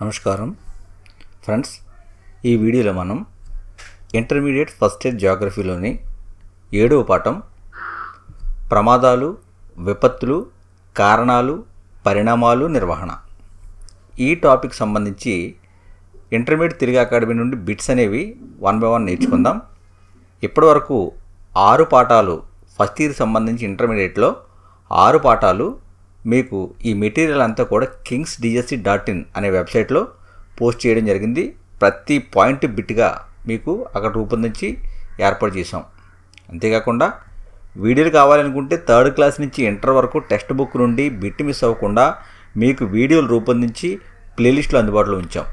నమస్కారం. ఫ్రెండ్స్ ఈ వీడియోలో మనం ఇంటర్మీడియట్ ఫస్ట్ ఇయర్ జాగ్రఫీలోని ఏడవ పాఠం ప్రమాదాలు విపత్తులు కారణాలు పరిణామాలు నిర్వహణ. ఈ టాపిక్ సంబంధించి ఇంటర్మీడియట్ తెలుగు అకాడమీ నుండి బిట్స్ అనేవి వన్ బై వన్ నేర్చుకుందాం. ఇప్పటివరకు ఆరు పాఠాలు ఫస్ట్ ఇయర్ సంబంధించి ఇంటర్మీడియట్లో ఆరు పాఠాలు మీకు ఈ మెటీరియల్ అంతా కూడా కింగ్స్ డిఎస్సి డాట్ ఇన్ అనే వెబ్సైట్లో పోస్ట్ చేయడం జరిగింది. ప్రతి పాయింట్ బిట్గా మీకు అక్కడ రూపొందించి ఏర్పాటు చేసాం అంతేకాకుండా వీడియోలు కావాలనుకుంటే థర్డ్ క్లాస్ నుంచి ఇంటర్ వరకు టెక్స్ట్ బుక్ నుండి బిట్ మిస్ అవ్వకుండా మీకు వీడియోలు రూపొందించి ప్లేలిస్ట్లో అందుబాటులో ఉంచాం.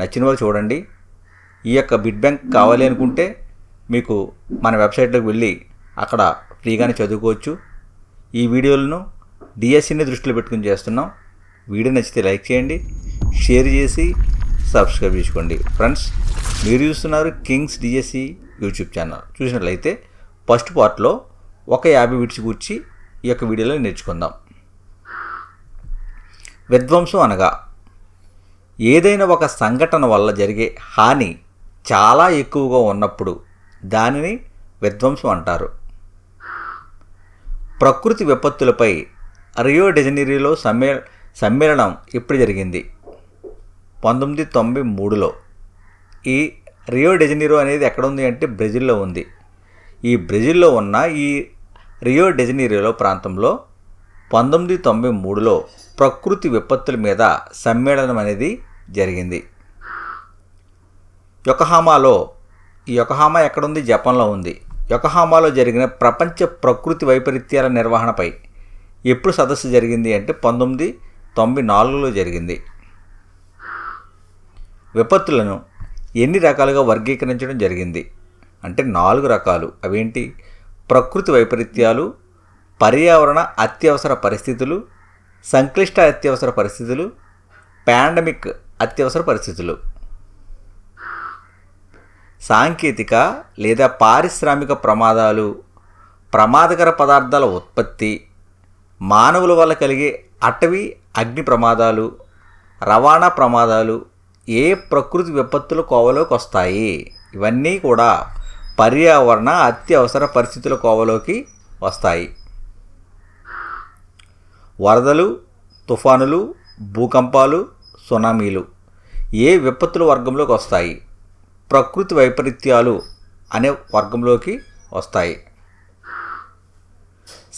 నచ్చిన వాళ్ళు చూడండి. ఈ యొక్క బిడ్ బ్యాంక్ కావాలి అనుకుంటే మీకు మన వెబ్సైట్లోకి వెళ్ళి అక్కడ ఫ్రీగానే చదువుకోవచ్చు. ఈ వీడియోలను డిఎస్సిని దృష్టిలో పెట్టుకుని చేస్తున్నాం. వీడియో నచ్చితే లైక్ చేయండి షేర్ చేసి సబ్స్క్రైబ్ చేసుకోండి. ఫ్రెండ్స్ మీరు చూస్తున్నారు కింగ్స్ డిఎస్సి యూట్యూబ్ ఛానల్. చూసినట్లయితే ఫస్ట్ పార్ట్లో ఒక యాభై విడిచి కూర్చి ఈ యొక్క వీడియోలో నేర్చుకుందాం. విధ్వంసం అనగా ఏదైనా ఒక సంఘటన వల్ల జరిగే హాని చాలా ఎక్కువగా ఉన్నప్పుడు దానిని విధ్వంసం అంటారు. ప్రకృతి విపత్తులపై రియో డెజనీరీలో సమ్మే సమ్మేళనం ఎప్పుడు జరిగింది? పంతొమ్మిది తొంభై మూడులో. ఈ రియో డెజనీరో అనేది ఎక్కడ ఉంది అంటే బ్రెజిల్లో ఉంది. ఈ బ్రెజిల్లో ఉన్న ఈ రియో డెజనీరోలో ప్రాంతంలో పంతొమ్మిది తొంభై మూడులో ప్రకృతి విపత్తుల మీద సమ్మేళనం అనేది జరిగింది. యొకహామాలో ఈ యొకహామా ఎక్కడుంది? జపాన్లో ఉంది. యొకహామాలో జరిగిన ప్రపంచ ప్రకృతి వైపరీత్యాల నిర్వహణపై ఎప్పుడు సదస్సు జరిగింది అంటే పంతొమ్మిది తొంభై నాలుగులో జరిగింది. విపత్తులను ఎన్ని రకాలుగా వర్గీకరించడం జరిగింది? అంటే నాలుగు రకాలు. అవేంటి? ప్రకృతి వైపరీత్యాలు పర్యావరణ అత్యవసర పరిస్థితులు సంక్లిష్ట అత్యవసర పరిస్థితులు పాండమిక్ అత్యవసర పరిస్థితులు. సాంకేతిక లేదా పారిశ్రామిక ప్రమాదాలు ప్రమాదకర పదార్థాల ఉత్పత్తి మానవుల వల్ల కలిగే అటవీ అగ్ని ప్రమాదాలు రవాణా ప్రమాదాలు ఏ ప్రకృతి విపత్తుల కోవలోకి వస్తాయి? ఇవన్నీ కూడా పర్యావరణ అత్యవసర పరిస్థితుల కోవలోకి వస్తాయి. వరదలు తుఫానులు భూకంపాలు సునామీలు ఏ విపత్తుల వర్గంలోకి వస్తాయి? ప్రకృతి వైపరీత్యాలు అనే వర్గంలోకి వస్తాయి.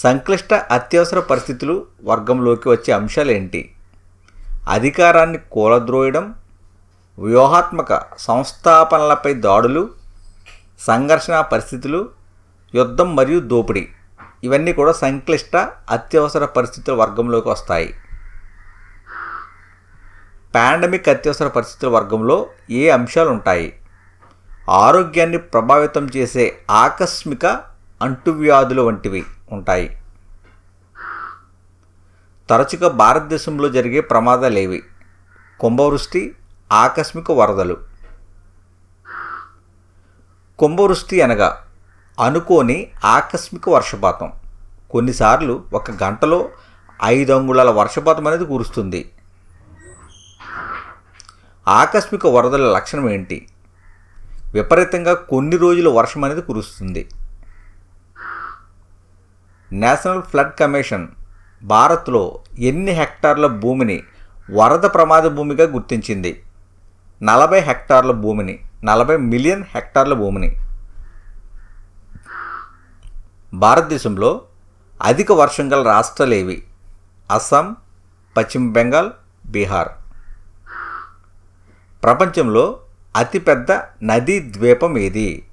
సంక్లిష్ట అత్యవసర పరిస్థితులు వర్గంలోకి వచ్చే అంశాలు ఏంటి అధికారాన్ని కూలద్రోయడం వ్యూహాత్మక సంస్థాపనలపై దాడులు సంఘర్షణ పరిస్థితులు యుద్ధం మరియు దోపిడీ ఇవన్నీ కూడా సంక్లిష్ట అత్యవసర పరిస్థితుల వర్గంలోకి వస్తాయి. పాండమిక్ అత్యవసర పరిస్థితుల వర్గంలో ఏ అంశాలు ఉంటాయి ఆరోగ్యాన్ని ప్రభావితం చేసే ఆకస్మిక అంటువ్యాధులు వంటివి. ఉంటాయి. తరచుగా భారతదేశంలో జరిగే ప్రమాదాలేవి. కుంభవృష్టి ఆకస్మిక వరదలు. కుంభవృష్టి అనగా అనుకోని ఆకస్మిక వర్షపాతం. కొన్నిసార్లు ఒక గంటలో ఐదు అంగుళాల వర్షపాతం అనేది కురుస్తుంది. ఆకస్మిక వరదల లక్షణం ఏంటి? విపరీతంగా కొన్ని రోజులు వర్షం అనేది కురుస్తుంది. నేషనల్ ఫ్లడ్ కమిషన్ భారత్లో ఎన్ని హెక్టార్ల భూమిని వరద ప్రమాద భూమిగా గుర్తించింది? నలభై హెక్టార్ల భూమిని నలభై మిలియన్ హెక్టార్ల భూమిని. భారతదేశంలో అధిక వర్షం గల రాష్ట్రాలు ఏవి? అస్సాం పశ్చిమ బెంగాల్ బీహార్. ప్రపంచంలో అతిపెద్ద నదీ ద్వీపం ఏది?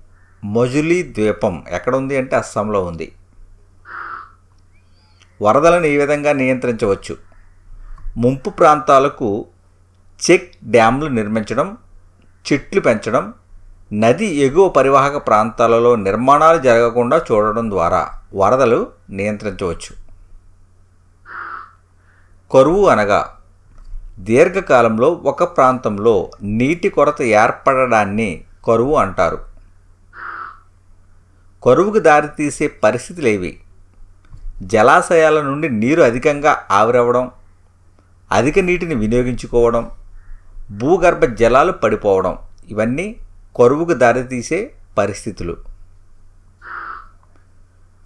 మొజులీ ద్వీపం. ఎక్కడ ఉంది అంటే అస్సాంలో ఉంది. వరదలను ఈ విధంగా నియంత్రించవచ్చు? ముంపు ప్రాంతాలకు చెక్ డ్యామ్లు నిర్మించడం చెట్లు పెంచడం నది ఎగువ పరివాహక ప్రాంతాలలో నిర్మాణాలు జరగకుండా చూడడం ద్వారా వరదలు నియంత్రించవచ్చు. కరువు అనగా దీర్ఘకాలంలో ఒక ప్రాంతంలో నీటి కొరత ఏర్పడడాన్ని కరువు అంటారు. కరువుకు దారితీసే పరిస్థితులు ఏవి జలాశయాల నుండి నీరు అధికంగా ఆవిరవడం అధిక నీటిని వినియోగించుకోవడం భూగర్భ జలాలు పడిపోవడం ఇవన్నీ కరువుకు దారితీసే పరిస్థితులు.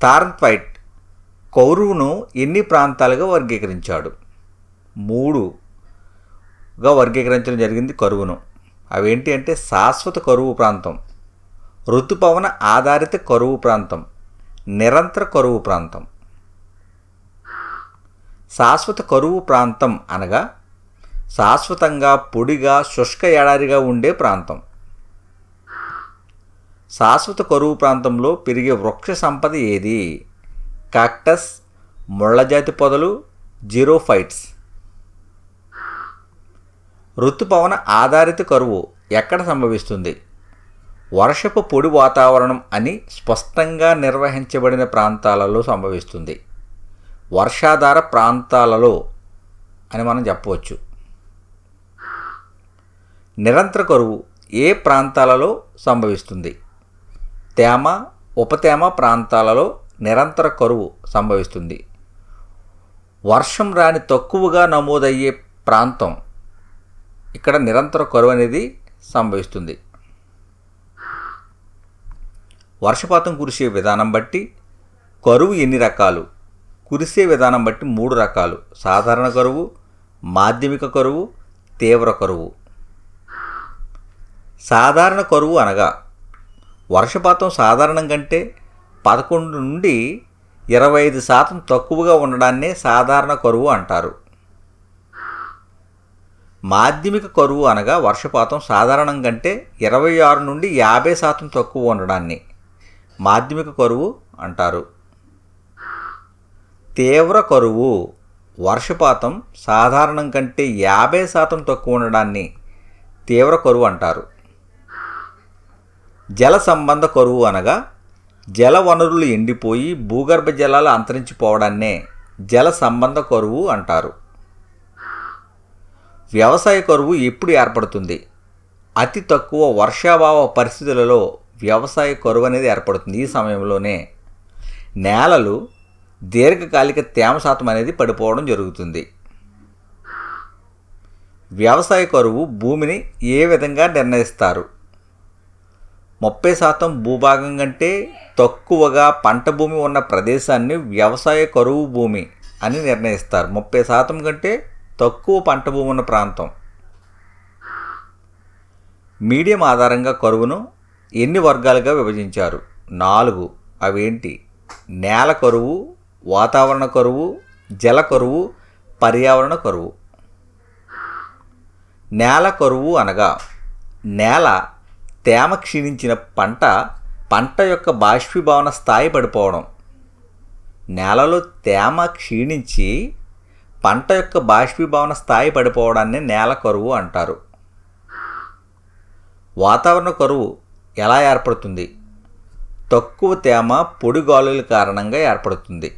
థార్న్ఫైట్ కౌరువును ఎన్ని ప్రాంతాలుగా వర్గీకరించాడు? మూడుగా వర్గీకరించడం జరిగింది కరువును. అవేంటి అంటే శాశ్వత కరువు ప్రాంతం ఋతుపవన ఆధారిత కరువు ప్రాంతం నిరంతర కరువు ప్రాంతం. శాశ్వత కరువు ప్రాంతం అనగా శాశ్వతంగా పొడిగా శుష్క ఎడారిగా ఉండే ప్రాంతం. శాశ్వత కరువు ప్రాంతంలో పెరిగే వృక్ష సంపద ఏది? కాక్టస్ ముళ్ళజాతి పొదలు జీరోఫైట్స్. ఋతుపవన ఆధారిత కరువు ఎక్కడ సంభవిస్తుంది? వర్షపు పొడి వాతావరణం అని స్పష్టంగా నిర్వహించబడిన ప్రాంతాలలో సంభవిస్తుంది. వర్షాధార ప్రాంతాలలో అని మనం చెప్పవచ్చు. నిరంతర కరువు ఏ ప్రాంతాలలో సంభవిస్తుంది? తేమ ఉపతేమ ప్రాంతాలలో నిరంతర కరువు సంభవిస్తుంది. వర్షం రాని తక్కువగా నమోదయ్యే ప్రాంతం ఇక్కడ నిరంతర కరువు అనేది సంభవిస్తుంది. వర్షపాతం కురిసే విధానం బట్టి కరువు ఎన్ని రకాలు? కురిసే విధానం బట్టి మూడు రకాలు. సాధారణ కరువు మాధ్యమిక కరువు తీవ్ర కరువు. సాధారణ కరువు అనగా వర్షపాతం సాధారణం కంటే పదకొండు నుండి ఇరవై ఐదు శాతం తక్కువగా ఉండడాన్నే సాధారణ కరువు అంటారు. మాధ్యమిక కరువు అనగా వర్షపాతం సాధారణం కంటే ఇరవై ఆరు నుండి యాభై శాతం తక్కువ ఉండడాన్ని మాధ్యమిక కరువు అంటారు. తీవ్ర కరువు వర్షపాతం సాధారణం కంటే యాభై శాతం తక్కువ ఉండడాన్ని తీవ్ర కరువు అంటారు. జల సంబంధ కరువు అనగా జల వనరులు ఎండిపోయి భూగర్భ జలాలు అంతరించిపోవడాన్నే జల సంబంధ కరువు అంటారు. వ్యవసాయ కరువు ఎప్పుడు ఏర్పడుతుంది? అతి తక్కువ వర్షాభావ పరిస్థితులలో వ్యవసాయ కరువు అనేది ఏర్పడుతుంది ఈ సమయంలోనే. నేలలు దీర్ఘకాలిక తేమ శాతం అనేది పడిపోవడం జరుగుతుంది. వ్యవసాయ కరువు భూమిని ఏ విధంగా నిర్ణయిస్తారు? ముప్పై శాతం భూభాగం కంటే తక్కువగా పంట భూమి ఉన్న ప్రదేశాన్ని వ్యవసాయ కరువు భూమి అని నిర్ణయిస్తారు. ముప్పై శాతం కంటే తక్కువ పంట భూమి ఉన్న ప్రాంతం. మీడియం ఆధారంగా కరువును ఎన్ని వర్గాలుగా విభజించారు? నాలుగు. అవేంటి? నేల కరువు వాతావరణ కరువు జల కరువు పర్యావరణ కరువు. నేల కరువు అనగా నేల తేమ క్షీణించిన పంట పంట యొక్క బాష్పీభవన స్థాయి పడిపోవడం. నేలలో తేమ క్షీణించి పంట యొక్క బాష్పీభవన స్థాయి పడిపోవడాన్ని నేల కరువు అంటారు. వాతావరణ కరువు ఎలా ఏర్పడుతుంది? తక్కువ తేమ పొడి గాలుల కారణంగా ఏర్పడుతుంది.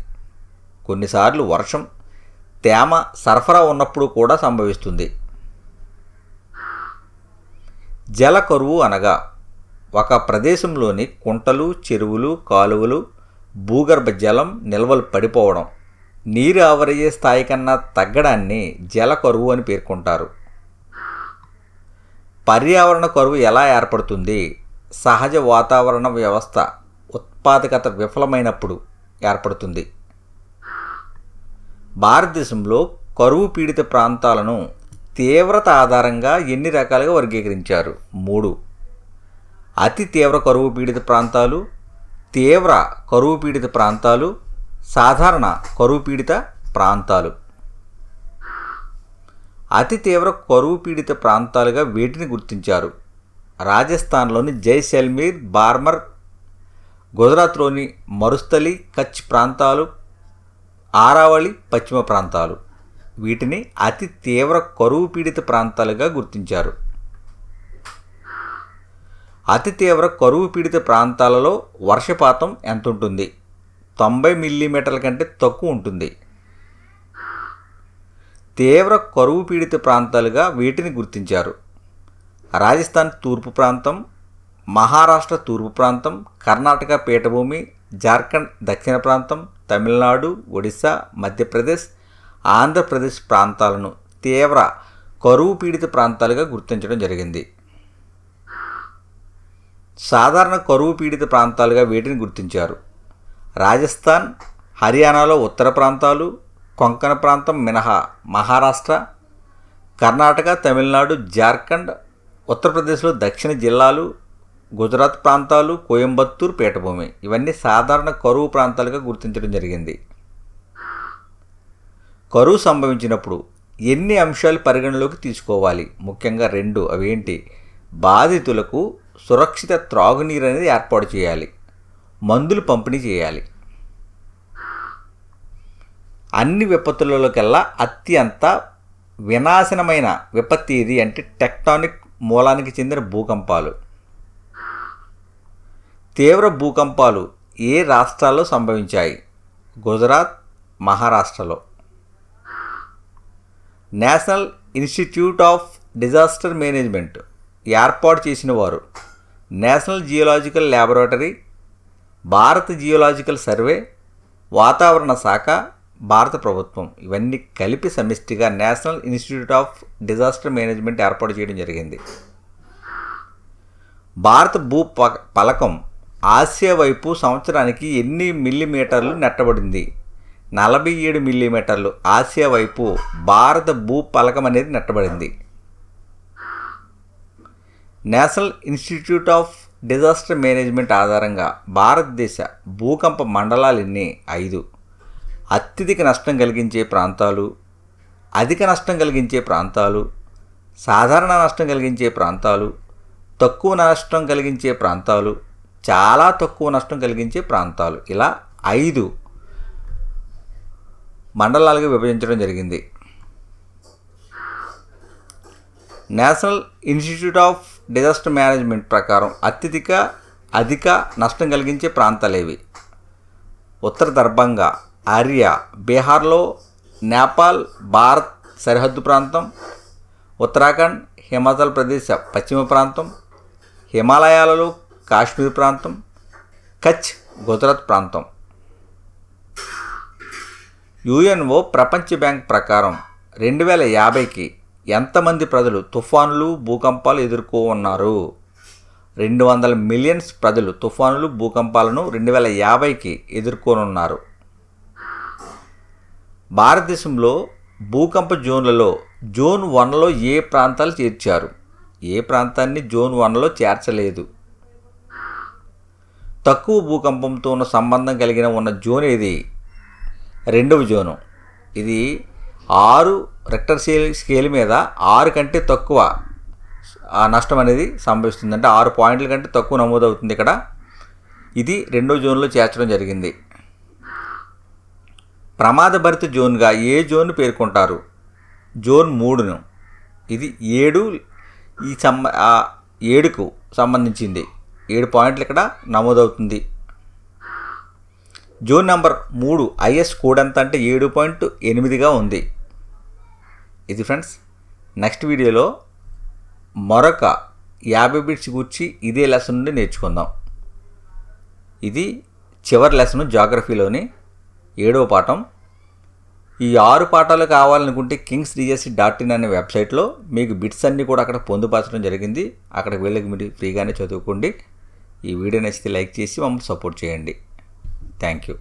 కొన్నిసార్లు వర్షం తేమ సరఫరా ఉన్నప్పుడు కూడా సంభవిస్తుంది. జల కరువు అనగా ఒక ప్రదేశంలోని కుంటలు చెరువులు కాలువలు భూగర్భ జలం నిల్వలు పడిపోవడం నీరు ఆవరయ్యే స్థాయి కన్నా తగ్గడాన్ని జల కరువు అని పేర్కొంటారు. పర్యావరణ కరువు ఎలా ఏర్పడుతుంది? సహజ వాతావరణ వ్యవస్థ ఉత్పాదకత విఫలమైనప్పుడు ఏర్పడుతుంది. భారతదేశంలో కరువు పీడిత ప్రాంతాలను తీవ్రత ఆధారంగా ఎన్ని రకాలుగా వర్గీకరించారు? మూడు. అతి తీవ్ర కరువు పీడిత ప్రాంతాలు తీవ్ర కరువు పీడిత ప్రాంతాలు సాధారణ కరువు పీడిత ప్రాంతాలు. అతి తీవ్ర కరువు పీడిత ప్రాంతాలుగా వీటిని గుర్తించారు. రాజస్థాన్లోని జైసల్మీర్ బార్మర్ గుజరాత్లోని మరుస్థలి కచ్ ప్రాంతాలు ఆరావళి పశ్చిమ ప్రాంతాలు. వీటిని అతి తీవ్ర కరువు పీడిత ప్రాంతాలుగా గుర్తించారు. అతి తీవ్ర కరువు పీడిత ప్రాంతాలలో వర్షపాతం ఎంత ఉంటుంది తొంభై మిల్లీమీటర్ల కంటే తక్కువ ఉంటుంది. తీవ్ర కరువు పీడిత ప్రాంతాలుగా వీటిని గుర్తించారు. రాజస్థాన్ తూర్పు ప్రాంతం మహారాష్ట్ర తూర్పు ప్రాంతం కర్ణాటక పీఠభూమి జార్ఖండ్ దక్షిణ ప్రాంతం తమిళనాడు ఒడిశా మధ్యప్రదేశ్ ఆంధ్రప్రదేశ్ ప్రాంతాలను తీవ్ర కరువు పీడిత ప్రాంతాలుగా గుర్తించడం జరిగింది. సాధారణ కరువు పీడిత ప్రాంతాలుగా వీటిని గుర్తించారు. రాజస్థాన్ హర్యానాలో ఉత్తర ప్రాంతాలు కొంకణ ప్రాంతం మినహా మహారాష్ట్ర కర్ణాటక తమిళనాడు జార్ఖండ్ ఉత్తరప్రదేశ్లో దక్షిణ జిల్లాలు గుజరాత్ ప్రాంతాలు కోయంబత్తూర్ పీఠభూమి. ఇవన్నీ సాధారణ కరువు ప్రాంతాలుగా గుర్తించడం జరిగింది. కరువు సంభవించినప్పుడు ఎన్ని అంశాలు పరిగణలోకి తీసుకోవాలి? ముఖ్యంగా రెండు. అవేంటి బాధితులకు సురక్షిత త్రాగునీరు అనేది ఏర్పాటు చేయాలి. మందులు పంపిణీ చేయాలి. అన్ని విపత్తులలోకెల్లా అత్యంత వినాశనమైన విపత్తి ఏది అంటే టెక్టానిక్ మూలానికి చెందిన భూకంపాలు. తీవ్ర భూకంపాలు ఏ రాష్ట్రాల్లో సంభవించాయి? గుజరాత్ మహారాష్ట్రలో. National institute of disaster management ఏర్పాటు చేసిన వారు నేషనల్ జియోలాజికల్ ల్యాబొరేటరీ భారత జియోలాజికల్ సర్వే వాతావరణ శాఖ భారత ప్రభుత్వం ఇవన్నీ కలిపి సమిష్టిగా national institute of disaster management ఏర్పాటు చేయడం జరిగింది. భారత భూ ప- పలకం ఆసియా వైపు సంవత్సరానికి ఎన్ని మిల్లీమీటర్లు నెట్టబడింది? నలభై ఏడు మిల్లీమీటర్లు. ఆసియా వైపు భారత భూ పలకం అనేది నెట్టబడింది. National institute of disaster management ఆధారంగా భారతదేశ భూకంప మండలాలన్నీ? ఐదు. అత్యధిక నష్టం కలిగించే ప్రాంతాలు అధిక నష్టం కలిగించే ప్రాంతాలు సాధారణ నష్టం కలిగించే ప్రాంతాలు తక్కువ నష్టం కలిగించే ప్రాంతాలు చాలా తక్కువ నష్టం కలిగించే ప్రాంతాలు. ఇలా ఐదు మండలాలుగా విభజించడం జరిగింది. National institute of disaster management ప్రకారం అత్యధిక అధిక నష్టం కలిగించే ప్రాంతాలేవి. ఉత్తర దర్భంగా ఆర్యా బీహార్లో నేపాల్ భారత్ సరిహద్దు ప్రాంతం ఉత్తరాఖండ్ హిమాచల్ ప్రదేశ్ పశ్చిమ ప్రాంతం హిమాలయాలలో కాశ్మీర్ ప్రాంతం కచ్ గుజరాత్ ప్రాంతం. యుఎన్ఓ ప్రపంచ బ్యాంక్ ప్రకారం రెండు వేల యాభైకి ఎంతమంది ప్రజలు తుఫానులు భూకంపాలు ఎదుర్కోన్నారు? రెండు వందల మిలియన్స్ ప్రజలు తుఫానులు భూకంపాలను రెండు వేల యాభైకి ఎదుర్కోనున్నారు. భారతదేశంలో భూకంప జోన్లలో జోన్ వన్లో ఏ ప్రాంతాలు చేర్చారు? ఏ ప్రాంతాన్ని జోన్ వన్లో చేర్చలేదు? తక్కువ భూకంపంతో ఉన్న సంబంధం కలిగిన ఉన్న జోన్ ఏది? రెండవ జోను. ఇది ఆరు రెక్టర్ స్కేల్ స్కేల్ మీద ఆరు కంటే తక్కువ నష్టం అనేది సంభవిస్తుంది అంటే ఆరు పాయింట్ల కంటే తక్కువ నమోదవుతుంది ఇక్కడ. ఇది రెండో జోన్లో చేర్చడం జరిగింది. ప్రమాదభరిత జోన్గా ఏ జోన్ పేర్కొంటారు? జోన్ మూడును. ఇది ఏడు ఈ సంబ ఏడుకు సంబంధించింది. ఏడు పాయింట్లు ఇక్కడ నమోదవుతుంది. జోన్ నెంబర్ మూడు ఐఎస్ కోడ్ ఎంత అంటే ఏడు పాయింట్ ఎనిమిదిగా ఉంది. ఇది ఫ్రెండ్స్ నెక్స్ట్ వీడియోలో మరొక యాభై బిట్స్ గురించి ఇదే లెసన్ నుండి నేర్చుకుందాం. ఇది చివరి లెసన్ జాగ్రఫీలోని ఏడవ పాఠం. ఈ ఆరు పాఠాలు కావాలనుకుంటే కింగ్స్ డిఎస్సి డాట్ ఇన్ అనే వెబ్సైట్లో మీకు బిట్స్ అన్నీ కూడా అక్కడ పొందుపరచడం జరిగింది. అక్కడికి వెళ్ళి మీరు ఫ్రీగానే చదువుకోండి. ఈ వీడియో నచ్చితే లైక్ చేసి మమ్మల్ని సపోర్ట్ చేయండి. Thank you.